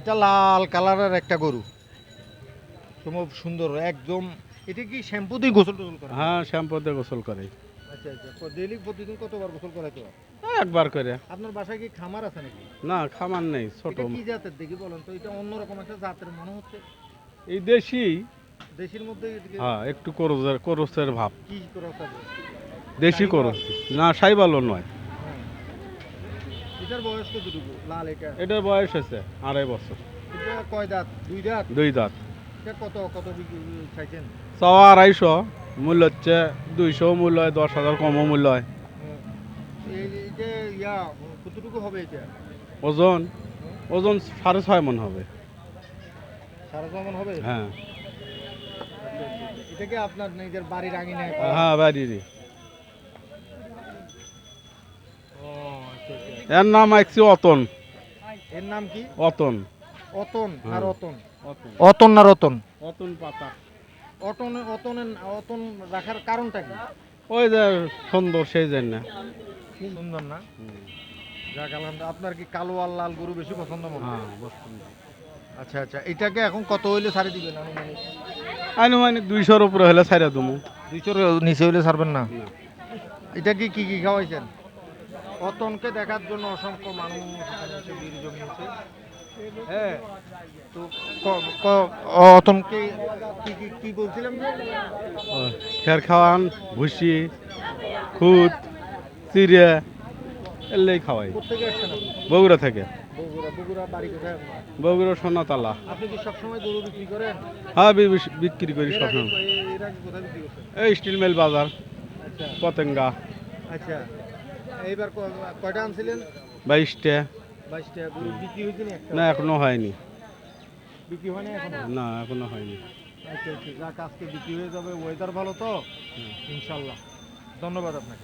এটা লাল কালারের একটা গরু। খুব সুন্দর একদম এটা কি শ্যাম্পু দিয়ে গোসল টোসল করে? হ্যাঁ শ্যাম্পু দিয়ে গোসল করে। আচ্ছা আচ্ছা ডেইলি প্রতিদিন কতবার গোসল হয় একবার করে। আপনার বাসায় কি খামার আছে নাকি? না খামার নেই ছোট। কি জাতের? দেখি বলেন তো এটা অন্যরকম একটা জাতের মনে হচ্ছে? এই দেশি। দেশের মধ্যে হ্যাঁ একটু করজের করসের ভাব। কি করা থাকে দেশি করস না সাইবালও নয়। এটার বয়স কতটুকু? লাল এটা? এটার বয়স হয়েছে আড়াই বছর। এটা কয় দাঁত? দুই দাঁত? দুই দাঁত। এটা কত কত বিক্রি চাইছেন? চাওয়া আড়াইশো মূল্য হচ্ছে দুইশো মূল্য হয় দশ হাজার কমও মূল্য হয়। এই এই যে ইয়া কতটুকু হবে এটা? ওজন ওজন সাড়ে ছয় মন হবে। সারা কেমন হবে? হ্যাঁ। এটা কি আপনার নিজের বাড়ির আঙিনায়? হ্যাঁ বাড়িরই ও আচ্ছা আচ্ছা এর নাম আইছি অতন। এর নাম কি? অতন। অতন আর। অতন। অতন। অতন না রতন অতন পাতা। অটন অতনের অতন রাখার কারণটা কি? ওই যে সুন্দর সেই জন্য। সুন্দর না? যাক আলহামদুলিল্লাহ। আপনার কি কালো আর লাল গরু বেশি পছন্দ মনে হয়? আচ্ছা আচ্ছা। এটাকে এখন কত হইলে ছাড়ি দিবেন আনুমানিক? আনুমানিক দুইশোর উপরে হলে ছাইরা দুমু। দুইশোর নিচে হইলে ছাড়বেন না? এটা কি কি খাওয়াইছেন? অতনকে দেখার জন্য অসংখ্য মানুষ ভিড় জমিয়েছে। হ্যাঁ তো অতনকে কি কি কি বলছিলাম খের খাওয়ান ভুসি খুদ চিড়ে এলেই খাওয়াই। বগুড়া থেকে। বগুড়া সোনাতলা। সবসময় হ্যাঁ বিক্রি করি এর সব আগে এর আগে কোথায় বিক্রি করছেন? এই স্টিল মিল বাজার আচ্ছা। পতেঙ্গা। আচ্ছা। এইবার কয়টা আনছিলেন? বাইশটা। বাইশটা। গরু বিক্রি হয়েছে না এখনও হয়নি। বিক্রি হয়নি এখনও? না এখনও হয়নি। আচ্ছা আচ্ছা। যাক আজকে বিক্রি হয়ে যাবে। ওয়েদার ভালো তো? ইনশাল্লাহ। ধন্যবাদ আপনাকে।